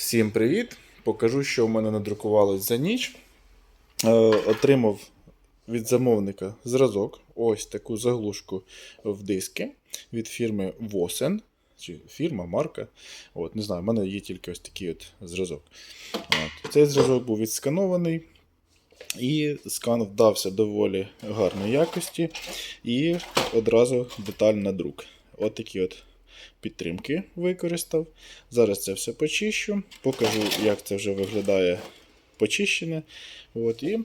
Всім привіт! Покажу, що в мене надрукувалось за ніч. Е, отримав від замовника зразок. Ось таку заглушку в диски від фірми Vosen. Чи фірма, марка. От, не знаю, в мене є тільки ось такий от зразок. От. Цей зразок був відсканований. І скан вдався доволі гарної якості. І одразу деталь на друк. От такі от підтримки використав. Зараз це все почищу, покажу, як це вже виглядає почищене. От, і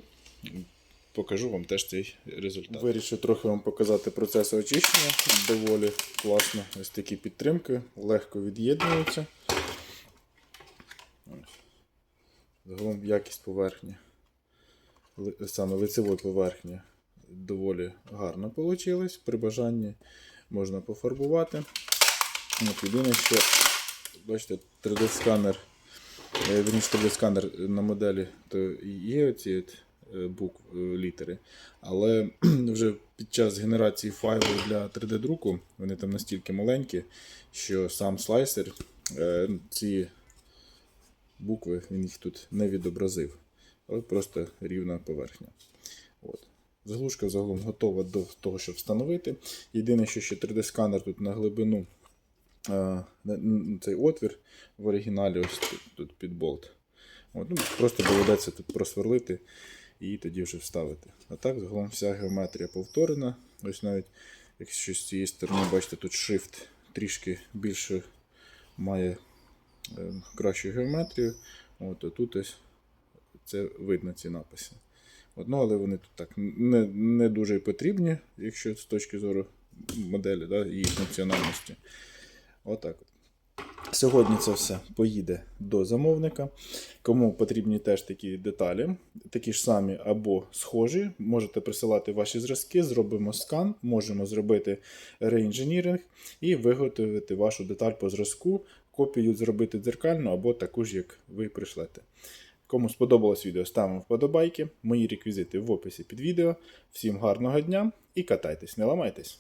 покажу вам теж цей результат. Вирішив трохи вам показати процес очищення. Доволі класно. Ось такі підтримки, легко від'єднуються. Загалом якість поверхні, саме лицевої поверхні доволі гарно вийшло. При бажанні можна пофарбувати. От, єдине, що, бачите, 3D-сканер, е, вірніше 3D-сканер на моделі, то є оці е, букв, е, літери, але вже під час генерації файлу для 3D-друку вони там настільки маленькі, що сам слайсер ці букви він їх тут не відобразив. Але просто рівна поверхня. От. Заглушка загалом готова до того, щоб встановити. Єдине, що ще 3D-сканер тут на глибину цей отвір в оригіналі ось тут, тут під болт. От, ну, просто доведеться тут просверлити і тоді вже вставити. А так, загалом вся геометрія повторена. Ось навіть якщо з цієї сторони, бачите, тут shift трішки більше має е, кращу геометрію. От, а тут ось це видно ці написи. От, ну, але вони тут так не, не дуже потрібні, якщо з точки зору моделі да, і її функціональності. Отак. от. Сьогодні це все поїде до замовника. Кому потрібні теж такі деталі, такі ж самі або схожі, можете присилати ваші зразки, зробимо скан, можемо зробити реінженіринг і виготовити вашу деталь по зразку, копію зробити дзеркальну або таку ж, як ви прийшлете. Кому сподобалось відео, ставимо вподобайки. Мої реквізити в описі під відео. Всім гарного дня і катайтесь, не ламайтесь!